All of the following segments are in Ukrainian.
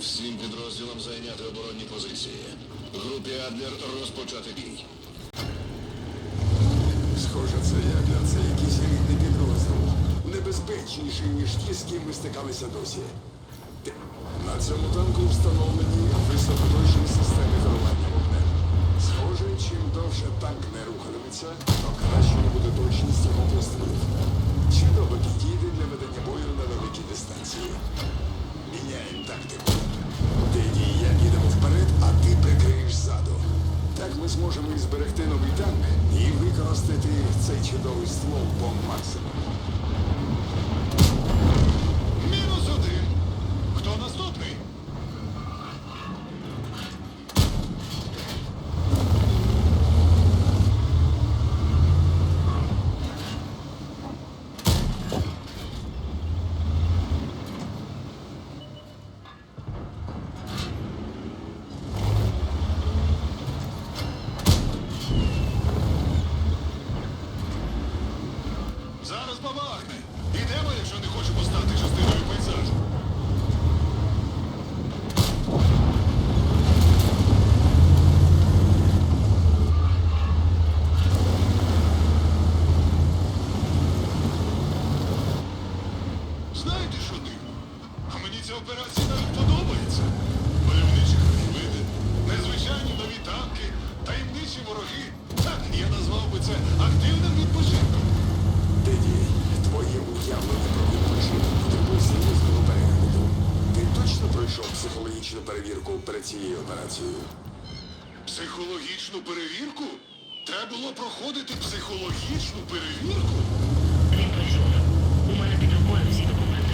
Всім підрозділам зайняти оборонні позиції. Групі Адлер розпочати бій. Схоже, це Адлер це якийсь рідний підрозділ. Небезпечніший, ніж ті, з ким ми стикалися досі. На цьому танку встановлені високоточні системи керування. чудовий ствол бомб Максима. це активним відпочинком. Деді, твоє уявлення про відпочинок потребує серйозного перегляду. Ти точно пройшов психологічну перевірку перед цією операцією? Психологічну перевірку? Треба було проходити психологічну перевірку? Він пройшов. У мене під рукою всі документи.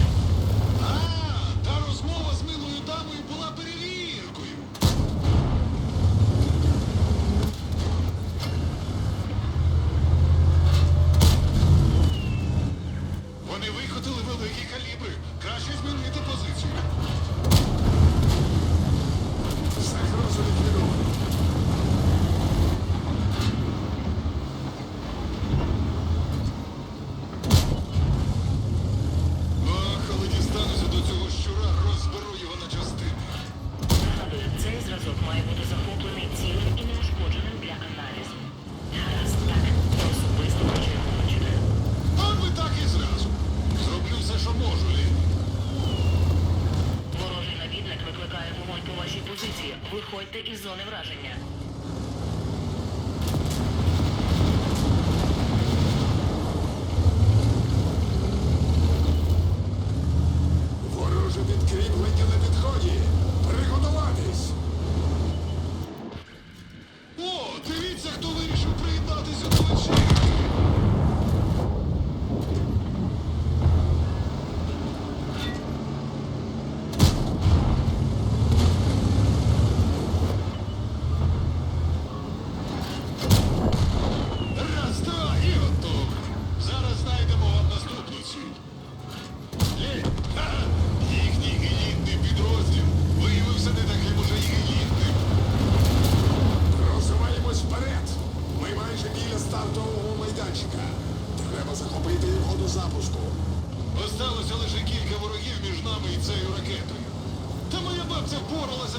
боролися.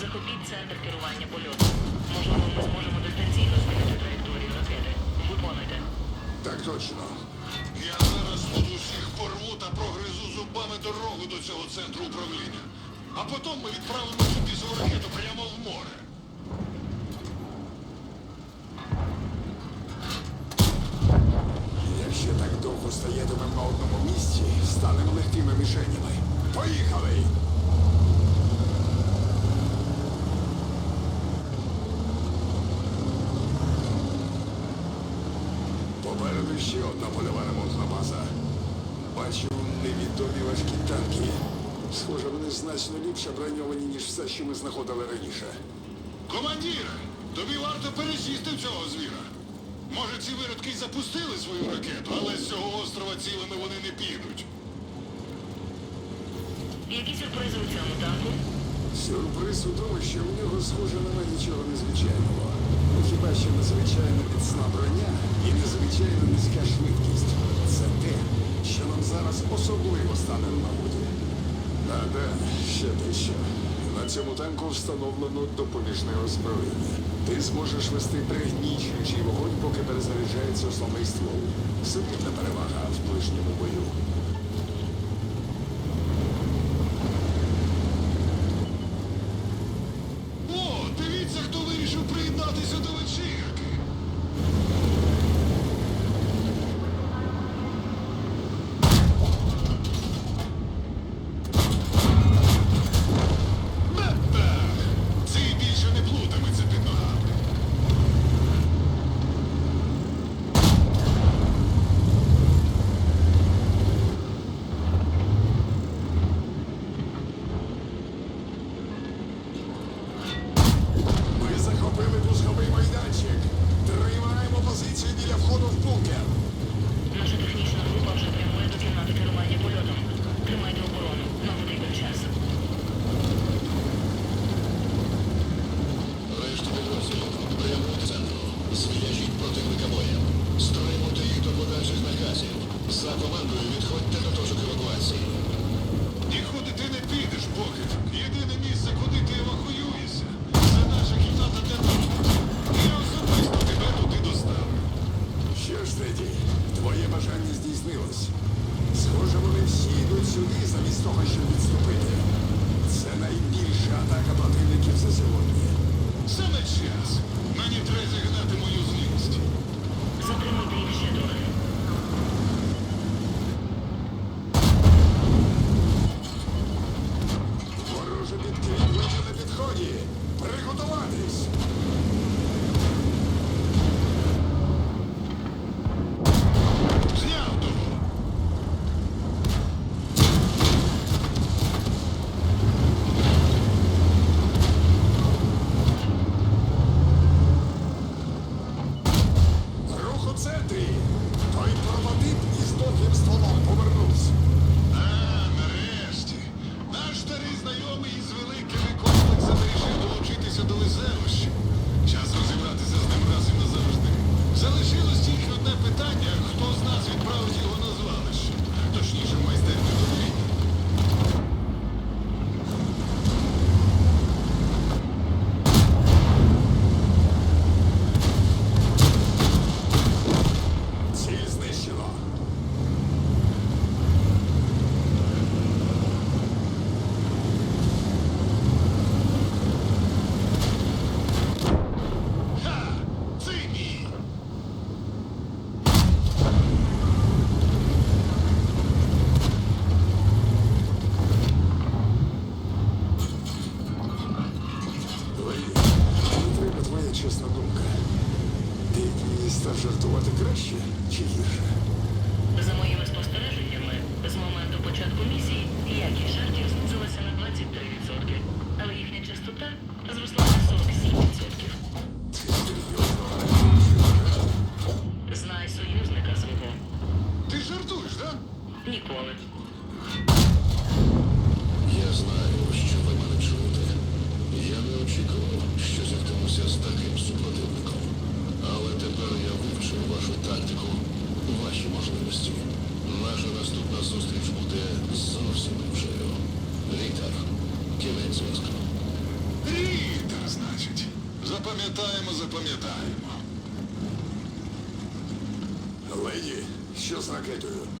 Захопіть центр керування польоту. Можливо, ми зможемо дистанційно змінити траєкторію ракети. Виконуйте. Так точно. Я зараз тут усіх порву та прогризу зубами дорогу до цього центру управління. А потім ми відправимо цю бісову ракету прямо в море. Якщо так довго стоятимемо на одному місці, станемо легкими мішенями. Поїхали! ще одна польова ремонтна база. Бачу невідомі важкі танки. Схоже, вони значно ліпше броньовані, ніж все, що ми знаходили раніше. Командір! Тобі варто пересісти в цього звіра. Може, ці виродки й запустили свою ракету, але з цього острова цілими вони не підуть. Які сюрпризи у цьому танку? Сюрприз у тому, що у нього схоже на нічого незвичайного. Ну, хіба що незвичайна міцна броня і незвичайно низька швидкість. Це те, що нам зараз особливо стане на воді. А да, ще дещо. На цьому танку встановлено допоміжне озброєння. Ти зможеш вести пригнічуючий вогонь, поки перезаряджається основний ствол. Сильна перевага в ближньому бою. Пам'ятаємо, запам'ятаємо. Леді, що з ракетою?